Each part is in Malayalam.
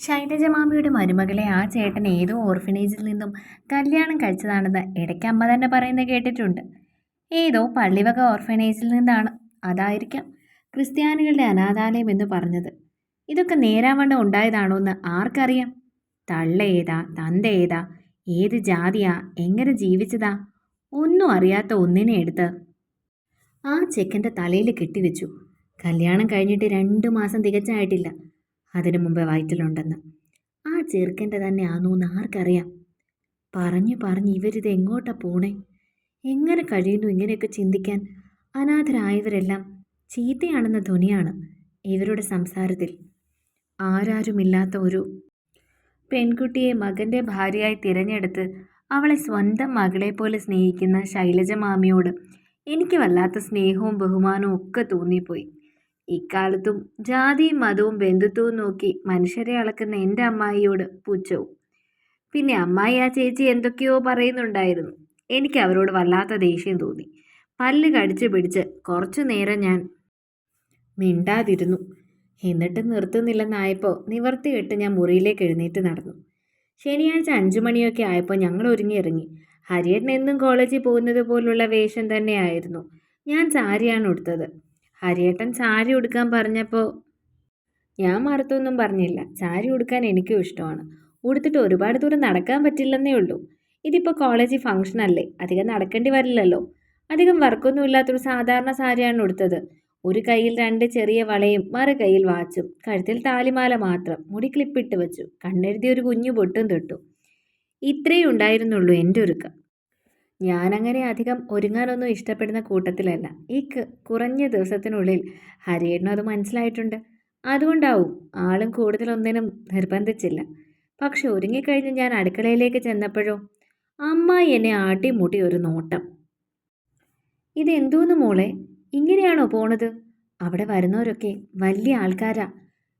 ശൈലജ മാമിയുടെ മരുമകളെ ആ ചേട്ടൻ ഏതോ ഓർഫനേജിൽ നിന്നും കല്യാണം കഴിച്ചതാണെന്ന് ഇടയ്ക്ക് അമ്മ തന്നെ പറയുന്നത് കേട്ടിട്ടുണ്ട്. ഏതോ പള്ളിവക ഓർഫനേജിൽ നിന്നാണ്. അതായിരിക്കാം ക്രിസ്ത്യാനികളുടെ അനാഥാലയം എന്ന് പറഞ്ഞത്. ഇതൊക്കെ നേരാവണ്ണം ഉണ്ടായതാണോ എന്ന് ആർക്കറിയാം? തള്ള ഏതാ തന്ത ഏതാ ഏത് ജാതിയാ എങ്ങനെ ജീവിച്ചതാ? ഒന്നും അറിയാത്ത ഒന്നിനെ എടുത്ത് ആ ചെക്കന്റെ തലയിൽ കെട്ടിവെച്ചു. കല്യാണം കഴിഞ്ഞിട്ട് രണ്ട് മാസം തികച്ചായിട്ടില്ല. അതിനു മുമ്പേ വയറ്റിലുണ്ടെന്ന്. ആ ചെറുക്കന്റെ തന്നെ ആണോന്ന് ആർക്കറിയാം? പറഞ്ഞു പറഞ്ഞ് ഇവരിത് എങ്ങോട്ടാ പോണേ? എങ്ങനെ കഴിയുന്നു ഇങ്ങനെയൊക്കെ ചിന്തിക്കാൻ? അനാഥരായവരെല്ലാം ചീത്തയാണെന്ന ധ്വനിയാണ് ഇവരുടെ സംസാരത്തിൽ. ആരാരുമില്ലാത്ത ഒരു പെൺകുട്ടിയെ മകന്റെ ഭാര്യയായി തിരഞ്ഞെടുത്ത് അവളെ സ്വന്തം മകളെ പോലെ സ്നേഹിക്കുന്ന ശൈലജ മാമിയോട് എനിക്ക് വല്ലാത്ത സ്നേഹവും ബഹുമാനവും ഒക്കെ തോന്നിപ്പോയി. ഇക്കാലത്തും ജാതിയും മതവും ബന്ധുത്വവും നോക്കി മനുഷ്യരെ അളക്കുന്ന എന്റെ അമ്മായിയോട് പുച്ഛവും. പിന്നെ അമ്മായി ആ ചേച്ചി എന്തൊക്കെയോ പറയുന്നുണ്ടായിരുന്നു. എനിക്ക് അവരോട് വല്ലാത്ത ദേഷ്യം തോന്നി. പല്ല് കടിച്ചു പിടിച്ച് കുറച്ചു നേരം ഞാൻ മിണ്ടാതിരുന്നു. എന്നിട്ട് നിർത്തുന്നില്ലെന്നായപ്പോൾ നിവർത്തികെട്ട് ഞാൻ മുറിയിലേക്ക് എഴുന്നേറ്റ് നടന്നു. ശനിയാഴ്ച അഞ്ചു മണിയൊക്കെ ആയപ്പോൾ ഞങ്ങൾ ഒരുങ്ങി ഇറങ്ങി. ഹരിയേട്ടൻ എന്നും കോളേജിൽ പോകുന്നത് പോലുള്ള വേഷം തന്നെയായിരുന്നു. ഞാൻ സാരിയാണ് ഉടുത്തത്. ഹരിയേട്ടൻ സാരി ഉടുക്കാൻ പറഞ്ഞപ്പോൾ ഞാൻ മറുത്തൊന്നും പറഞ്ഞില്ല. സാരി ഉടുക്കാൻ എനിക്കും ഇഷ്ടമാണ്. ഉടുത്തിട്ട് ഒരുപാട് ദൂരം നടക്കാൻ പറ്റില്ലെന്നേ ഉള്ളൂ. ഇതിപ്പോൾ കോളേജിൽ ഫംഗ്ഷൻ അല്ലേ? അധികം നടക്കേണ്ടി വരില്ലല്ലോ. അധികം വർക്കൊന്നും ഇല്ലാത്തൊരു സാധാരണ സാരിയാണ് ഉടുത്തത്. ഒരു കയ്യിൽ രണ്ട് ചെറിയ വളയും മറു കയ്യിൽ വാച്ചും കഴുത്തിൽ താലിമാല മാത്രം മുടി ക്ലിപ്പിട്ട് വെച്ചു കണ്ണെഴുതി ഒരു കുഞ്ഞു പൊട്ടും തൊട്ടു. ഇത്രയേ ഉണ്ടായിരുന്നുള്ളൂ എന്റെ ഒരുക്കം. ഞാനങ്ങനെ അധികം ഒരുങ്ങാനൊന്നും ഇഷ്ടപ്പെടുന്ന കൂട്ടത്തിലല്ല. ഈ കുറഞ്ഞ ദിവസത്തിനുള്ളിൽ ഹരിയേട്ടനും അത് മനസ്സിലായിട്ടുണ്ട്. അതുകൊണ്ടാവും ആളും കൂടുതലൊന്നിനും നിർബന്ധിച്ചില്ല. പക്ഷെ ഒരുങ്ങിക്കഴിഞ്ഞ് ഞാൻ അടുക്കളയിലേക്ക് ചെന്നപ്പോഴോ അമ്മ എന്നെ ആട്ടിമുട്ടി ഒരു നോട്ടം. ഇതെന്തോന്ന് മോളെ? ഇങ്ങനെയാണോ പോണത്? അവിടെ വരുന്നവരൊക്കെ വലിയ ആൾക്കാരാ.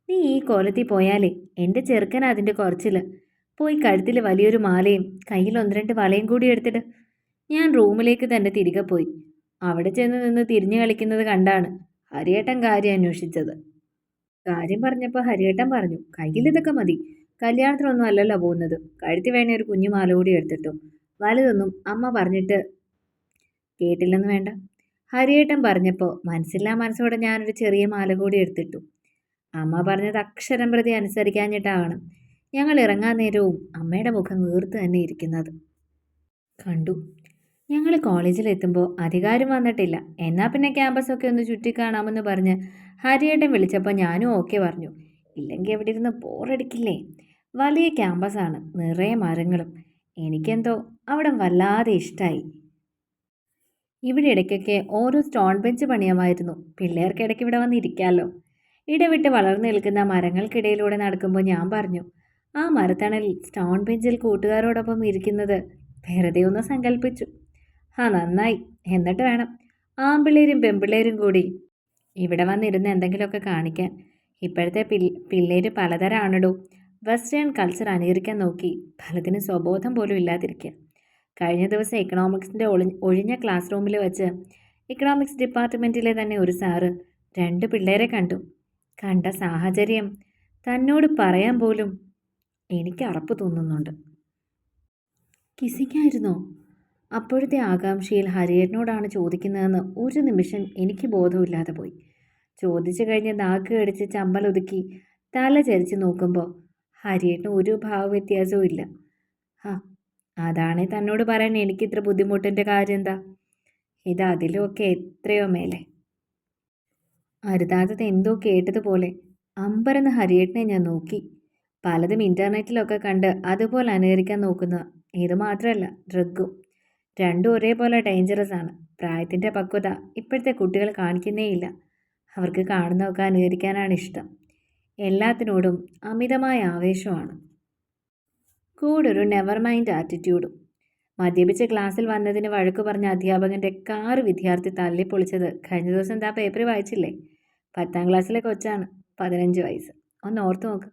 നീ ഈ കോലത്തിൽ പോയാലേ എന്റെ ചെറുക്കൻ അതിന്റെ കുറച്ചിൽ. പോയി കഴുത്തിൽ വലിയൊരു മാലയും കയ്യിൽ ഒന്ന് രണ്ട് വളയും കൂടി എടുത്തിട്ട് ഞാൻ റൂമിലേക്ക് തന്നെ തിരികെ പോയി. അവിടെ ചെന്ന് നിന്ന് തിരിഞ്ഞു കളിക്കുന്നത് കണ്ടാണ് ഹരിയേട്ടൻ കാര്യം അന്വേഷിച്ചത്. കാര്യം പറഞ്ഞപ്പോൾ ഹരിയേട്ടൻ പറഞ്ഞു കയ്യിൽ ഇതൊക്കെ മതി. കല്യാണത്തിനൊന്നും അല്ലല്ലോ പോകുന്നത്. കഴുത്തി വേണേ ഒരു കുഞ്ഞുമാല കൂടി എടുത്തിട്ടു. വലുതൊന്നും അമ്മ പറഞ്ഞിട്ട് കേട്ടില്ലെന്ന് വേണ്ട. ഹരിയേട്ടൻ പറഞ്ഞപ്പോൾ മനസ്സില്ലാ മനസ്സോടെ ഞാനൊരു ചെറിയ മാല കൂടി എടുത്തിട്ടു. അമ്മ പറഞ്ഞത് അക്ഷരം പ്രതി അനുസരിക്കാഞ്ഞിട്ടാണ്. ഞങ്ങൾ ഇറങ്ങാൻ നേരവും അമ്മയുടെ മുഖം വീർത്ത് തന്നെ ഇരിക്കുന്നത്. കണ്ടു. ഞങ്ങൾ കോളേജിലെത്തുമ്പോൾ അധികാരം വന്നിട്ടില്ല. എന്നാൽ പിന്നെ ക്യാമ്പസൊക്കെ ഒന്ന് ചുറ്റിക്കാണാമെന്ന് പറഞ്ഞ് ഹരിയേട്ടൻ വിളിച്ചപ്പോൾ ഞാനും ഓക്കെ പറഞ്ഞു. ഇല്ലെങ്കിൽ എവിടെ ഇരുന്ന് ബോറടിക്കില്ലേ? വലിയ ക്യാമ്പസാണ് നിറയെ മരങ്ങളും. എനിക്കെന്തോ അവിടെ വല്ലാതെ ഇഷ്ടമായി ഇവിടെ ഇടയ്ക്കൊക്കെ ഓരോ സ്റ്റോൺ ബെഞ്ച് പണിയമായിരുന്നു. പിള്ളേർക്ക് ഇടയ്ക്ക് ഇവിടെ വന്ന് ഇരിക്കാമല്ലോ ഇടവിട്ട് വളർന്നു നിൽക്കുന്ന മരങ്ങൾക്കിടയിലൂടെ നടക്കുമ്പോൾ ഞാൻ പറഞ്ഞു ആ മരത്തണൽ സ്റ്റോൺ ബെഞ്ചിൽ കൂട്ടുകാരോടൊപ്പം ഇരിക്കുന്നത് വെറുതെ ഒന്ന് സങ്കല്പിച്ചു ആ നന്നായി. എന്നിട്ട് വേണം. ആമ്പിള്ളേരും പെമ്പിള്ളേരും കൂടി ഇവിടെ വന്നിരുന്ന് എന്തെങ്കിലുമൊക്കെ കാണിക്കാൻ. ഇപ്പോഴത്തെ പിൽ പിള്ളേര് പലതരമാണിടൂ വെസ്റ്റേൺ കൾച്ചർ അനുകരിക്കാൻ നോക്കി. പലതിന് സ്വബോധം പോലും ഇല്ലാതിരിക്കുക കഴിഞ്ഞ ദിവസം എക്കണോമിക്സിന്റെ ഒളി ഒഴിഞ്ഞ ക്ലാസ് റൂമിൽ വെച്ച് ഇക്കണോമിക്സ് ഡിപ്പാർട്ട്മെന്റിലെ തന്നെ ഒരു സാറ് രണ്ട് പിള്ളേരെ കണ്ടു. കണ്ട സാഹചര്യം തന്നോട് പറയാൻ പോലും എനിക്ക് അറപ്പ് തോന്നുന്നുണ്ട്. കിസിക്കായിരുന്നോ? അപ്പോഴത്തെ ആകാംക്ഷയിൽ ഹരിയേട്ടനോടാണ് ചോദിക്കുന്നതെന്ന് ഒരു നിമിഷം എനിക്ക് ബോധമില്ലാതെ പോയി. ചോദിച്ചു കഴിഞ്ഞ് നാക്ക് കടിച്ച് ചമ്പലൊതുക്കി തല ചരിച്ച് നോക്കുമ്പോൾ ഹരിയേട്ടന് ഒരു ഭാവവ്യത്യാസവും ഇല്ല. ആ അതാണേ തന്നോട് പറയാൻ എനിക്കിത്ര ബുദ്ധിമുട്ടിന്റെ കാര്യം എന്താ ഇത് അതിലുമൊക്കെ എത്രയോ മേലെ. അരുതാത്തത് എന്തോ കേട്ടതുപോലെ അമ്പരന്ന് ഹരിയേട്ടനെ ഞാൻ നോക്കി. പലതും ഇന്റർനെറ്റിലൊക്കെ കണ്ട് അതുപോലെ അനുകരിക്കാൻ നോക്കുന്ന ഇത് മാത്രമല്ല ഡ്രഗും രണ്ടും ഒരേപോലെ ഡേഞ്ചറസ് ആണ്. പ്രായത്തിന്റെ പക്വത ഇപ്പോഴത്തെ കുട്ടികൾ കാണിക്കുന്നേയില്ല. അവർക്ക് കാണുന്നതൊക്കെ അനുകരിക്കാനാണ് ഇഷ്ടം. എല്ലാത്തിനോടും അമിതമായ ആവേശമാണ്. കൂടൊരു നെവർ മൈൻഡ് ആറ്റിറ്റ്യൂഡും മദ്യപിച്ച് ക്ലാസ്സിൽ വന്നതിന് വഴക്ക് പറഞ്ഞ അധ്യാപകന്റെ കാറ് വിദ്യാർത്ഥി തല്ലിപ്പൊളിച്ചത് കഴിഞ്ഞ ദിവസം എന്താ പേപ്പർ വായിച്ചില്ലേ? പത്താം ക്ലാസ്സിലെ കൊച്ചാണ് പതിനഞ്ച് വയസ്സ്. ഒന്ന് ഓർത്ത് നോക്ക്.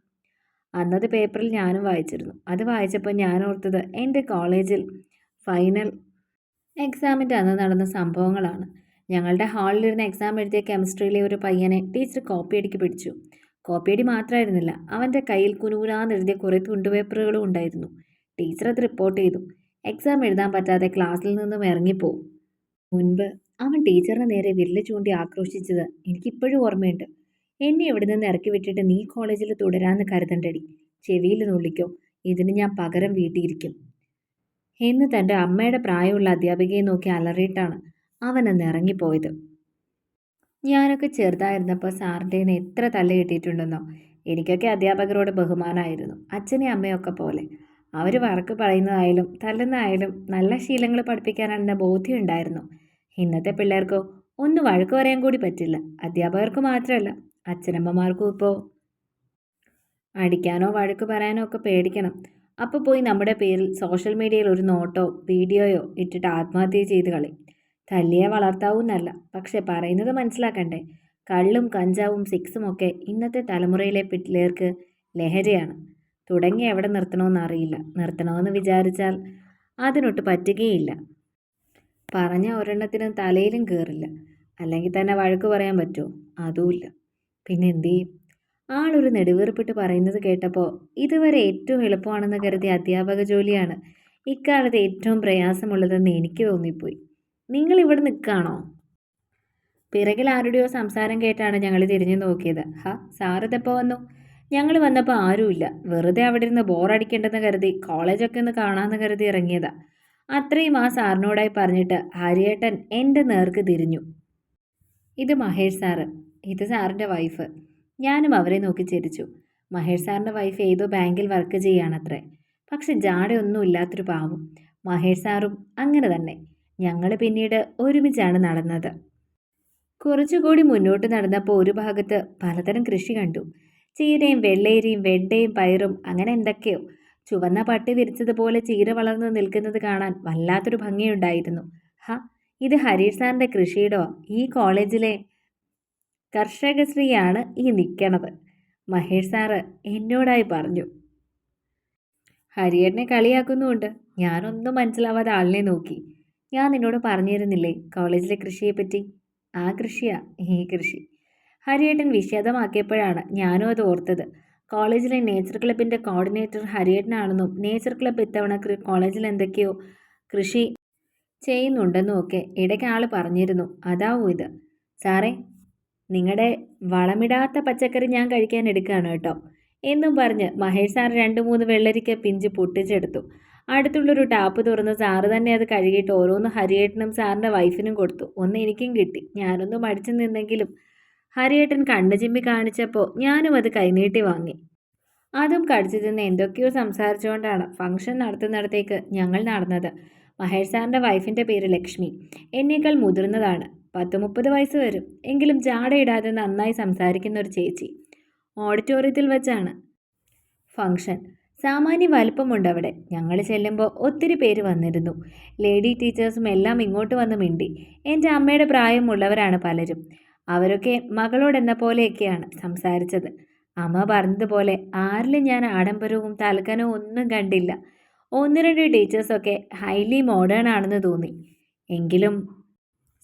അന്നത് പേപ്പറിൽ ഞാനും വായിച്ചിരുന്നു. അത് വായിച്ചപ്പോൾ ഞാൻ ഓർത്തത് എന്റെ കോളേജിൽ ഫൈനൽ എക്സാമിന്റെ അന്ന് നടന്ന സംഭവങ്ങളാണ്. ഞങ്ങളുടെ ഹാളിലിരുന്ന് എക്സാം എഴുതിയ കെമിസ്ട്രിയിലെ ഒരു പയ്യനെ ടീച്ചർ കോപ്പി അടിക്ക് പിടിച്ചു. കോപ്പിയടി മാത്രമായിരുന്നില്ല അവന്റെ കയ്യിൽ കുനുകുനാന്നെഴുതിയ കുറേ തുണ്ടുപേപ്പറുകളും ഉണ്ടായിരുന്നു. ടീച്ചർ അത് റിപ്പോർട്ട് ചെയ്തു. എക്സാം എഴുതാൻ പറ്റാതെ ക്ലാസ്സിൽ നിന്നും ഇറങ്ങിപ്പോവും മുൻപ് അവൻ ടീച്ചറിന് നേരെ വിരൽ ചൂണ്ടി ആക്രോശിച്ചത് എനിക്കിപ്പോഴും ഓർമ്മയുണ്ട്. എന്നെ ഇവിടെ നിന്ന് ഇറക്കി വിട്ടിട്ട് നീ കോളേജിൽ തുടരാമെന്ന് കരുതണ്ടടി. ചെവിയിൽ നുള്ളിക്കോ. ഇതിന് ഞാൻ പകരം വീട്ടിയിരിക്കും. എന്ന് തന്റെ അമ്മയുടെ പ്രായമുള്ള അധ്യാപികയെ നോക്കി അലറിയിട്ടാണ് അവൻ അന്ന് ഇറങ്ങിപ്പോയത്. ഞാനൊക്കെ ചെറുതായിരുന്നപ്പോൾ സാറിന്റെ എത്ര തല്ല് കിട്ടിയിട്ടുണ്ടെന്നോ? എനിക്കൊക്കെ അധ്യാപകരോട് ബഹുമാനമായിരുന്നു അച്ഛനെയും അമ്മയൊക്കെ പോലെ. അവർ വഴക്ക് പറയുന്നതായാലും തല്ലുന്നതായാലും നല്ല ശീലങ്ങൾ പഠിപ്പിക്കാനാണെന്ന ബോധ്യം ഉണ്ടായിരുന്നു. ഇന്നത്തെ പിള്ളേർക്കോ ഒന്ന് വഴക്ക് പറയാൻ കൂടി പറ്റില്ല. അധ്യാപകർക്ക് മാത്രമല്ല അച്ഛനമ്മമാർക്കും ഇപ്പോൾ അടിക്കാനോ വഴക്ക് പറയാനോ ഒക്കെ പേടിക്കണം. അപ്പോൾ പോയി നമ്മുടെ പേരിൽ സോഷ്യൽ മീഡിയയിൽ ഒരു നോട്ടോ വീഡിയോയോ ഇട്ടിട്ട് ആത്മഹത്യ ചെയ്ത് കളി. തല്ലിയെ വളർത്താവൂന്നല്ല പക്ഷെ പറയുന്നത് മനസ്സിലാക്കണ്ടേ? കള്ളും കഞ്ചാവും സിക്സും ഒക്കെ ഇന്നത്തെ തലമുറയിലെ പിള്ളേർക്ക് ലഹരിയാണ്. തുടങ്ങി എവിടെ നിർത്തണമെന്ന് അറിയില്ല. നിർത്തണമെന്ന് വിചാരിച്ചാൽ അതിനൊട്ട് പറ്റുകയില്ല. പറഞ്ഞ ഒരെണ്ണത്തിനും തലയിലും കയറില്ല അല്ലെങ്കിൽ തന്നെ വഴക്ക് പറയാൻ പറ്റുമോ? അതുമില്ല. പിന്നെ എന്തു ചെയ്യും? ആളൊരു നെടുവീർപ്പിട്ട് പറയുന്നത് കേട്ടപ്പോൾ ഇതുവരെ ഏറ്റവും എളുപ്പമാണെന്ന് കരുതിയ അധ്യാപക ജോലിയാണ് ഇക്കാലത്ത് ഏറ്റവും പ്രയാസമുള്ളതെന്ന് എനിക്ക് തോന്നിപ്പോയി. നിങ്ങൾ ഇവിടെ നിൽക്കുകയാണോ പിറകിൽ ആരുടെയോ സംസാരം കേട്ടാണ് ഞങ്ങൾ തിരിഞ്ഞു നോക്കിയത്. ഹ സാറിതെപ്പോൾ വന്നു? ഞങ്ങൾ വന്നപ്പോൾ ആരുമില്ല. വെറുതെ അവിടെ ഇരുന്ന് ബോറടിക്കേണ്ടെന്ന് കരുതി കോളേജൊക്കെ ഒന്ന് കാണാമെന്ന് കരുതി ഇറങ്ങിയതാ. അത്രയും ആ സാറിനോടായി പറഞ്ഞിട്ട് ഹരിയേട്ടൻ എന്റെ നേർക്ക് തിരിഞ്ഞു. ഇത് മഹേഷ് സാറ് ഇത് സാറിന്റെ വൈഫ് ഞാനും അവരെ നോക്കി ചിരിച്ചു. മഹേഷ് സാറിന്റെ വൈഫ് ഏതോ ബാങ്കിൽ വർക്ക് ചെയ്യുകയാണത്രേ. പക്ഷെ ജാടയൊന്നും ഇല്ലാത്തൊരു പാവം. മഹേഷ് സാറും അങ്ങനെ തന്നെ. ഞങ്ങൾ പിന്നീട് ഒരുമിച്ചാണ് നടന്നത്. കുറച്ചുകൂടി മുന്നോട്ട് നടന്നപ്പോൾ ഒരു ഭാഗത്ത് പലതരം കൃഷി കണ്ടു. ചീരയും വെള്ളേരിയും വെണ്ടയും പയറും അങ്ങനെ എന്തൊക്കെയോ. ചുവന്ന പട്ടി വിരിച്ചതുപോലെ ചീര വളർന്നു നിൽക്കുന്നത് കാണാൻ വല്ലാത്തൊരു ഭംഗിയുണ്ടായിരുന്നു. ഹ ഇത് ഹരീഷ് സാറിന്റെ കൃഷിയുടെ? ഈ കോളേജിലെ കർഷകശ്രീയാണ് ഈ നിൽക്കണത് മഹേഷ് സാറ് എന്നോടായി പറഞ്ഞു. ഹരിയേട്ടനെ കളിയാക്കുന്നുമുണ്ട്. ഞാനൊന്നും മനസ്സിലാവാതെ ആളിനെ നോക്കി. ഞാൻ നിന്നോട് പറഞ്ഞിരുന്നില്ലേ കോളേജിലെ കൃഷിയെപ്പറ്റി? ആ കൃഷിയാ ഈ കൃഷി. ഹരിയേട്ടൻ വിഷാദമാക്കിയപ്പോഴാണ് ഞാനും അത് ഓർത്തത്. കോളേജിലെ നേച്ചർ ക്ലബിന്റെ കോർഡിനേറ്റർ ഹരിയേട്ടനാണെന്നും നേച്ചർ ക്ലബ് ഇത്തവണ കോളേജിൽ എന്തൊക്കെയോ കൃഷി ചെയ്യുന്നുണ്ടെന്നും ഒക്കെ ഇടയ്ക്ക് ആൾ പറഞ്ഞിരുന്നു. അതാവും ഇത്. സാറേ നിങ്ങളുടെ വളമിടാത്ത പച്ചക്കറി ഞാൻ കഴിക്കാൻ എടുക്കുകയാണ് കേട്ടോ എന്നും പറഞ്ഞ് മഹേഷ് സാർ രണ്ട് മൂന്ന് വെള്ളരിക്ക പിഞ്ച് പൊട്ടിച്ചെടുത്തു. അടുത്തുള്ളൊരു ടാപ്പ് തുറന്ന് സാറ് തന്നെ അത് കഴുകിയിട്ട് ഓരോന്ന് ഹരിയേട്ടനും സാറിന്റെ വൈഫിനും കൊടുത്തു. ഒന്ന് എനിക്കും കിട്ടി. ഞാനൊന്ന് മടിച്ചു നിന്നെങ്കിലും ഹരിയേട്ടൻ കണ്ണു ചിമ്മി കാണിച്ചപ്പോൾ ഞാനും അത് കൈനീട്ടി വാങ്ങി. അതും കടിച്ചു തിന്ന് എന്തൊക്കെയോ സംസാരിച്ചുകൊണ്ടാണ് ഫംഗ്ഷൻ നടത്തുന്നിടത്തേക്ക് ഞങ്ങൾ നടന്നത്. മഹേഷ് സാറിന്റെ വൈഫിന്റെ പേര് ലക്ഷ്മി. എന്നേക്കാൾ മുതിർന്നതാണ്. പത്ത് മുപ്പത് വയസ്സ് വരും. എങ്കിലും ജാടയിടാതെ നന്നായി സംസാരിക്കുന്ന ഒരു ചേച്ചി ഓഡിറ്റോറിയത്തിൽ വെച്ചാണ്. ഫംഗ്ഷൻ. സാമാന്യ വലിപ്പമുണ്ട് അവിടെ. ഞങ്ങൾ ചെല്ലുമ്പോൾ ഒത്തിരി പേര് വന്നിരുന്നു. ലേഡി ടീച്ചേഴ്സും എല്ലാം ഇങ്ങോട്ട് വന്ന് മിണ്ടി. എന്റെ അമ്മയുടെ പ്രായമുള്ളവരാണ് പലരും. അവരൊക്കെ മകളോടെന്ന പോലെയൊക്കെയാണ് സംസാരിച്ചത്. അമ്മ പറഞ്ഞതുപോലെ ആരിലും ഞാൻ ആഡംബരവും തലക്കനവും ഒന്നും കണ്ടില്ല. ഒന്ന് രണ്ട് ടീച്ചേഴ്സൊക്കെ ഹൈലി മോഡേൺ ആണെന്ന് തോന്നി. എങ്കിലും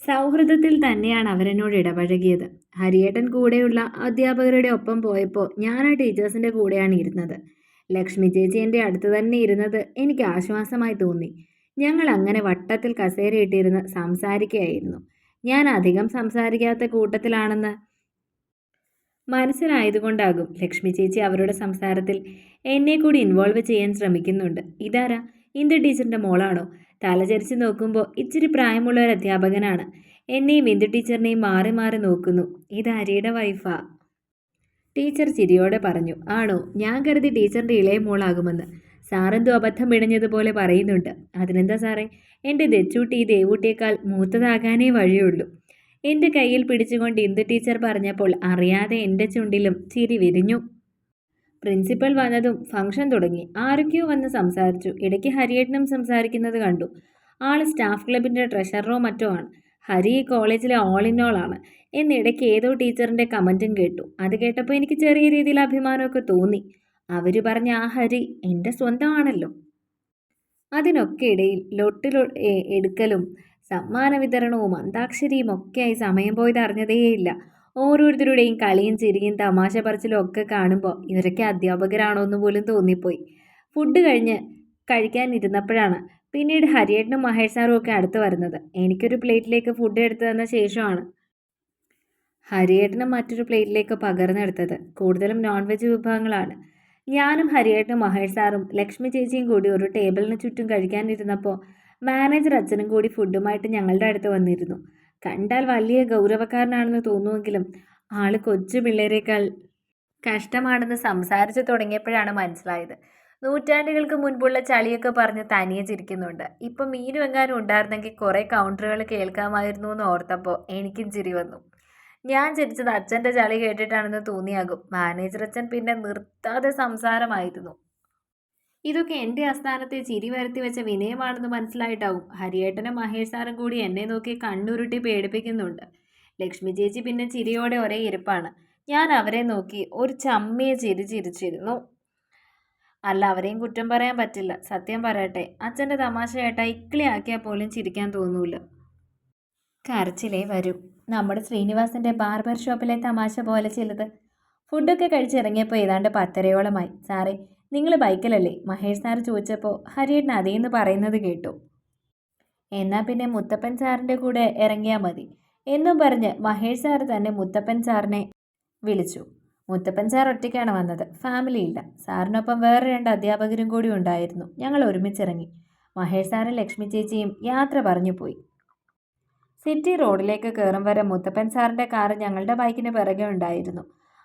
സൗഹൃദത്തിൽ തന്നെയാണ് അവരെന്നോട് ഇടപഴകിയത്. ഹരിയേട്ടൻ കൂടെയുള്ള അധ്യാപകരുടെ ഒപ്പം പോയപ്പോൾ ഞാൻ ആ ടീച്ചേഴ്സിന്റെ കൂടെയാണ് ഇരുന്നത്. ലക്ഷ്മി ചേച്ചി എന്റെ അടുത്ത് തന്നെ ഇരുന്നത് എനിക്ക് ആശ്വാസമായി തോന്നി. ഞങ്ങൾ അങ്ങനെ വട്ടത്തിൽ കസേരയിട്ടിരുന്ന് സംസാരിക്കുകയായിരുന്നു. ഞാൻ അധികം സംസാരിക്കാത്ത കൂട്ടത്തിലാണെന്ന് മനസ്സിലായതുകൊണ്ടാകും ലക്ഷ്മി ചേച്ചി അവരുടെ സംസാരത്തിൽ എന്നെ കൂടി ഇൻവോൾവ് ചെയ്യാൻ ശ്രമിക്കുന്നുണ്ട്. ഇതാരാ? ഇന്ദു ടീച്ചറിന്റെ മോളാണോ? തലചരിച്ച് നോക്കുമ്പോൾ ഇച്ചിരി പ്രായമുള്ള ഒരു അധ്യാപകനാണ്. എന്നെയും ഇന്ദു ടീച്ചറിനെയും മാറി മാറി നോക്കുന്നു. ഇത് ഹരിയുടെ വൈഫാ ടീച്ചർ ചിരിയോടെ പറഞ്ഞു ആണോ? ഞാൻ കരുതി ടീച്ചറിന്റെ ഇളയ മോളാകുമെന്ന്. സാറെന്തോ അബദ്ധം പിടഞ്ഞതുപോലെ പറയുന്നുണ്ട്. അതിനെന്താ സാറേ? എന്റെ ദച്ചൂട്ടി ഈ ദേവൂട്ടിയേക്കാൾ മൂത്തതാകാനേ വഴിയുള്ളൂ. എന്റെ കയ്യിൽ പിടിച്ചുകൊണ്ട് ഇന്ദു ടീച്ചർ പറഞ്ഞപ്പോൾ അറിയാതെ എന്റെ ചുണ്ടിലും ചിരി വിരിഞ്ഞു. പ്രിൻസിപ്പൽ വന്നതും ഫംഗ്ഷൻ തുടങ്ങി. ആരൊക്കെയോ വന്ന് സംസാരിച്ചു. ഇടയ്ക്ക് ഹരിയേട്ടനും സംസാരിക്കുന്നത് കണ്ടു. ആൾ സ്റ്റാഫ് ക്ലബിന്റെ ട്രഷററോ മറ്റോ ആണ്. ഹരി കോളേജിലെ ഓൾ ഇൻ ഓൾ ആണ് എന്നിടയ്ക്ക് ഏതോ ടീച്ചറിന്റെ കമന്റും കേട്ടു. അത് കേട്ടപ്പോൾ എനിക്ക് ചെറിയ രീതിയിൽ അഭിമാനമൊക്കെ തോന്നി. അവർ പറഞ്ഞ ആ ഹരി എന്റെ സ്വന്തമാണല്ലോ. അതിനൊക്കെ ഇടയിൽ ലൊട്ടിലൊ എ- എടുക്കലും സമ്മാന വിതരണവും അന്താക്ഷരിയും ഒക്കെയായി സമയം പോയത് അറിഞ്ഞതേയില്ല. ഓരോരുത്തരുടെയും കളിയും ചിരിയും തമാശ പറച്ചിലും ഒക്കെ കാണുമ്പോൾ ഇവരൊക്കെ അധ്യാപകരാണോ എന്ന് പോലും തോന്നിപ്പോയി. ഫുഡ് കഴിഞ്ഞ് കഴിക്കാൻ ഇരുന്നപ്പോഴാണ് പിന്നീട് ഹരിയേട്ടനും മഹേഷ് സാറും ഒക്കെ അടുത്ത് വരുന്നത്. എനിക്കൊരു പ്ലേറ്റിലേക്ക് ഫുഡ് എടുത്തു തന്ന ശേഷമാണ് ഹരിയേട്ടനും മറ്റൊരു പ്ലേറ്റിലേക്ക് പകർന്നെടുത്തത്. കൂടുതലും നോൺ വെജ് വിഭവങ്ങളാണ്. ഞാനും ഹരിയേട്ടനും മഹേഷ് സാറും ലക്ഷ്മി ചേച്ചിയും കൂടി ഒരു ടേബിളിന് ചുറ്റും കഴിക്കാനിരുന്നപ്പോൾ മാനേജർ അച്ഛനും കൂടി ഫുഡുമായിട്ട് ഞങ്ങളുടെ അടുത്ത് വന്നിരുന്നു. കണ്ടാൽ വലിയ ഗൗരവക്കാരനാണെന്ന് തോന്നുമെങ്കിലും ആൾ കൊച്ചു പിള്ളേരെക്കാൾ കഷ്ടമാണെന്ന് സംസാരിച്ചു തുടങ്ങിയപ്പോഴാണ് മനസ്സിലായത്. നൂറ്റാണ്ടുകൾക്ക് മുൻപുള്ള ചളിയൊക്കെ പറഞ്ഞ് തനിയെ ചിരിക്കുന്നുണ്ട്. ഇപ്പം മീനും എങ്ങാനും ഉണ്ടായിരുന്നെങ്കിൽ കുറേ കൗണ്ടറുകൾ കേൾക്കാമായിരുന്നു എന്ന് ഓർത്തപ്പോൾ എനിക്കും ചിരി വന്നു. ഞാൻ ചിരിച്ചത് അച്ഛന്റെ ചളി കേട്ടിട്ടാണെന്ന് തോന്നിയാകും. മാനേജർ അച്ഛൻ പിന്നെ നിർത്താതെ സംസാരമായിരുന്നു. ഇതൊക്കെ എന്റെ ആസ്ഥാനത്തെ ചിരി വരുത്തി വെച്ച വിനയമാണെന്ന് മനസ്സിലായിട്ടാവും. ഹരിയേട്ടനും മഹേഷ് സാറും കൂടി എന്നെ നോക്കി കണ്ണുരുട്ടി പേടിപ്പിക്കുന്നുണ്ട്. ലക്ഷ്മി ചേച്ചി പിന്നെ ചിരിയോടെ ഒരേ ഇരിപ്പാണ്. ഞാൻ അവരെ നോക്കി ഒരു ചമ്മിയ ചിരി ചിരിച്ചിരുന്നു. അല്ല അവരെയും കുറ്റം പറയാൻ പറ്റില്ല. സത്യം പറയട്ടെ അച്ഛന്റെ തമാശയായിട്ട് കേട്ടാ ഇക്കിളി ആക്കിയാൽ പോലും ചിരിക്കാൻ തോന്നൂല കരച്ചിലേ വരും. നമ്മുടെ ശ്രീനിവാസിന്റെ ബാർബർ ഷോപ്പിലെ തമാശ പോലെ ചിലത്. ഫുഡൊക്കെ കഴിച്ചിറങ്ങിയപ്പോൾ ഏതാണ്ട് പത്തരയോളമായി. സാറേ നിങ്ങൾ ബൈക്കിലല്ലേ? മഹേഷ് സാർ ചോദിച്ചപ്പോൾ ഹരിയേട്ടൻ അതേന്ന് പറയുന്നത് കേട്ടു. എന്നാൽ പിന്നെ മുത്തപ്പൻ സാറിന്റെ കൂടെ ഇറങ്ങിയാൽ മതി. എന്നും പറഞ്ഞ് മഹേഷ് സാർ തന്നെ മുത്തപ്പൻ സാറിനെ വിളിച്ചു. മുത്തപ്പൻ സാർ ഒറ്റയ്ക്കാണ് വന്നത്. ഫാമിലി ഇല്ല. സാറിനൊപ്പം വേറെ രണ്ട് അധ്യാപകരും കൂടി ഉണ്ടായിരുന്നു. ഞങ്ങൾ ഒരുമിച്ചിറങ്ങി. മഹേഷ് സാറും ലക്ഷ്മി ചേച്ചിയും യാത്ര പറഞ്ഞു പോയി. സിറ്റി റോഡിലേക്ക് കയറും വരെ മുത്തപ്പൻ സാറിന്റെ കാറ് ഞങ്ങളുടെ ബൈക്കിന് പിറകെ ഉണ്ടായിരുന്നു.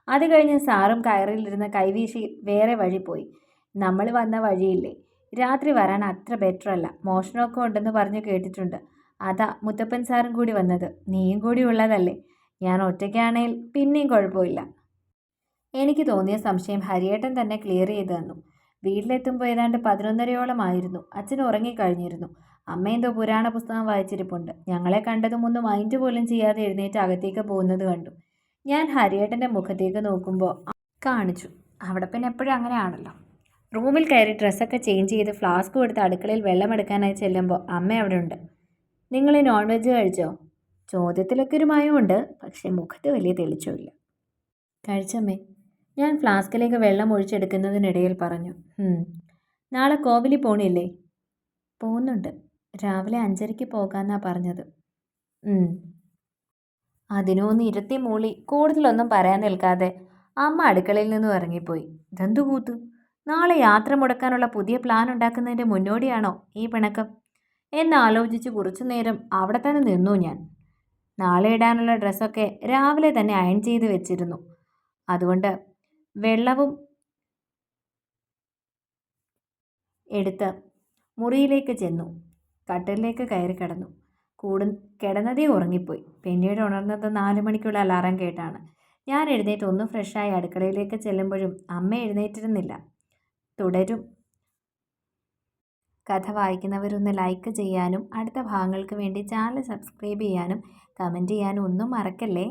അത് കഴിഞ്ഞ് സാറും കയറിലിരുന്ന് കൈവീശി വേറെ വഴി പോയി. നമ്മൾ വന്ന വഴിയില്ലേ? രാത്രി വരാൻ അത്ര ബെറ്റർ അല്ല. മോഷണമൊക്കെ ഉണ്ടെന്ന് പറഞ്ഞു കേട്ടിട്ടുണ്ട്. അതാ മുത്തപ്പൻ സാറും കൂടി വന്നത്. നീയും കൂടി ഉള്ളതല്ലേ? ഞാൻ ഒറ്റയ്ക്കാണേൽ പിന്നെയും കുഴപ്പമില്ല. എനിക്ക് തോന്നിയ സംശയം ഹരിയേട്ടൻ തന്നെ ക്ലിയർ ചെയ്തു തന്നു. വീട്ടിലെത്തുമ്പോൾ ഏതാണ്ട് പതിനൊന്നരയോളം ആയിരുന്നു. അച്ഛൻ ഉറങ്ങിക്കഴിഞ്ഞിരുന്നു അമ്മ എന്തോ പുരാണ പുസ്തകം വായിച്ചിരിപ്പുണ്ട്. ഞങ്ങളെ കണ്ടതും ഒന്ന് മൈൻഡ് പോലും ചെയ്യാതെ എഴുന്നേറ്റ് അകത്തേക്ക് പോകുന്നത് കണ്ടു. ഞാൻ ഹരിയേട്ടന്റെ മുഖത്തേക്ക് നോക്കുമ്പോൾ കാണിച്ചു. അവിടെ പിന്നെ എപ്പോഴും അങ്ങനെയാണല്ലോ. റൂമിൽ കയറി ഡ്രസ്സൊക്കെ ചേഞ്ച് ചെയ്ത് ഫ്ലാസ്ക് കൊടുത്ത് അടുക്കളയിൽ വെള്ളമെടുക്കാനായി ചെല്ലുമ്പോൾ അമ്മ അവിടെ ഉണ്ട്. നിങ്ങൾ നോൺ വെജ് കഴിച്ചോ? ചോദ്യത്തിലൊക്കെ ഒരു മയമുണ്ട് പക്ഷേ മുഖത്ത് വലിയ തെളിച്ചമില്ല. കഴിച്ചമ്മേ. ഞാൻ ഫ്ലാസ്കിലേക്ക് വെള്ളം ഒഴിച്ചെടുക്കുന്നതിനിടയിൽ പറഞ്ഞു. നാളെ കോവിലിൽ പോണില്ലേ? പോകുന്നുണ്ട് രാവിലെ അഞ്ചരയ്ക്ക് പോകാന്നാ പറഞ്ഞത്. അതിനൊന്ന് ഇരത്തി മൂളി. കൂടുതലൊന്നും പറയാൻ നിൽക്കാതെ അമ്മ അടുക്കളയിൽ നിന്നും ഇറങ്ങിപ്പോയി. ഇതെന്തു കൂത്ത്? നാളെ യാത്ര മുടക്കാനുള്ള പുതിയ പ്ലാൻ ഉണ്ടാക്കുന്നതിന്റെ മുന്നോടിയാണോ ഈ പിണക്കം? എന്നാലോചിച്ച് കുറച്ചു നേരം അവിടെ തന്നെ നിന്നു ഞാൻ. നാളെ ഇടാനുള്ള ഡ്രസ്സൊക്കെ രാവിലെ തന്നെ അയൺ ചെയ്ത് വെച്ചിരുന്നു. അതുകൊണ്ട് വെള്ളവും എടുത്ത് മുറിയിലേക്ക് ചെന്നു. കട്ടലിലേക്ക് കയറി കിടന്നു. കൂടു കിടന്നതേ ഉറങ്ങിപ്പോയി. പിന്നീട് ഉണർന്നത് നാല് മണിക്കുള്ള അലാറം കേട്ടാണ്. ഞാൻ എഴുന്നേറ്റ് ഒന്ന് ഫ്രഷായി അടുക്കളയിലേക്ക് ചെല്ലുമ്പോഴും അമ്മ എഴുന്നേറ്റിരുന്നില്ല. തുടരും. കഥ വായിക്കുന്നവരൊന്ന് ലൈക്ക് ചെയ്യാനും അടുത്ത ഭാഗങ്ങൾക്ക് വേണ്ടി ചാനൽ സബ്സ്ക്രൈബ് ചെയ്യാനും കമന്റ് ചെയ്യാനും ഒന്നും മറക്കല്ലേ?